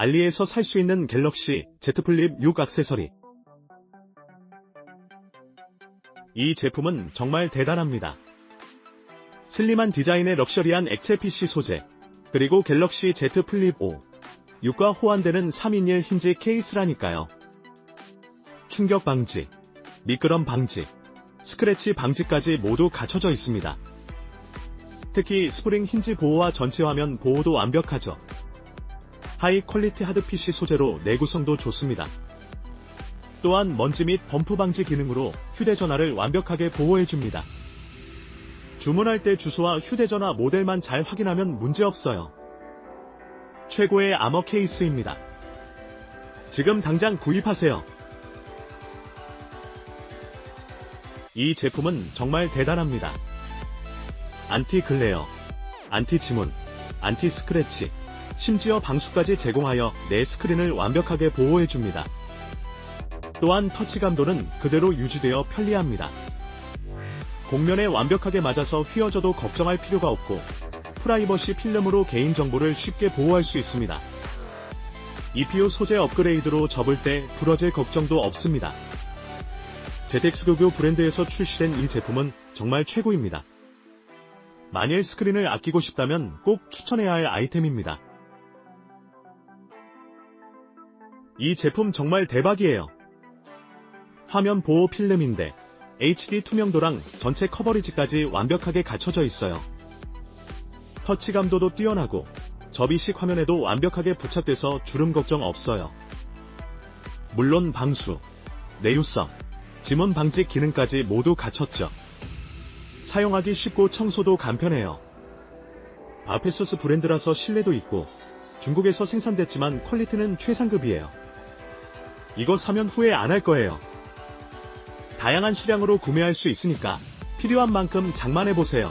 알리에서 살 수 있는 갤럭시 Z 플립 6 액세서리. 이 제품은 정말 대단합니다. 슬림한 디자인의 럭셔리한 액체 PC 소재, 그리고 갤럭시 Z 플립 5. 6과 호환되는 3인일 힌지 케이스라니까요. 충격 방지, 미끄럼 방지, 스크래치 방지까지 모두 갖춰져 있습니다. 특히 스프링 힌지 보호와 전체 화면 보호도 완벽하죠. 하이 퀄리티 하드 PC 소재로 내구성도 좋습니다. 또한 먼지 및 범프 방지 기능으로 휴대전화를 완벽하게 보호해줍니다. 주문할 때 주소와 휴대전화 모델만 잘 확인하면 문제없어요. 최고의 아머 케이스입니다. 지금 당장 구입하세요. 이 제품은 정말 대단합니다. 안티 글레어, 안티 지문, 안티 스크래치, 심지어 방수까지 제공하여 내 스크린을 완벽하게 보호해줍니다. 또한 터치 감도는 그대로 유지되어 편리합니다. 곡면에 완벽하게 맞아서 휘어져도 걱정할 필요가 없고 프라이버시 필름으로 개인정보를 쉽게 보호할 수 있습니다. EPU 소재 업그레이드로 접을 때 부러질 걱정도 없습니다. 제덱스교교 브랜드에서 출시된 이 제품은 정말 최고입니다. 만일 스크린을 아끼고 싶다면 꼭 추천해야 할 아이템입니다. 이 제품 정말 대박이에요. 화면 보호 필름인데 HD 투명도랑 전체 커버리지까지 완벽하게 갖춰져 있어요. 터치 감도도 뛰어나고 접이식 화면에도 완벽하게 부착돼서 주름 걱정 없어요. 물론 방수, 내유성, 지문 방지 기능까지 모두 갖췄죠. 사용하기 쉽고 청소도 간편해요. 아페소스 브랜드라서 신뢰도 있고 중국에서 생산됐지만 퀄리티는 최상급이에요. 이거 사면 후회 안 할 거예요. 다양한 수량으로 구매할 수 있으니까 필요한 만큼 장만해보세요.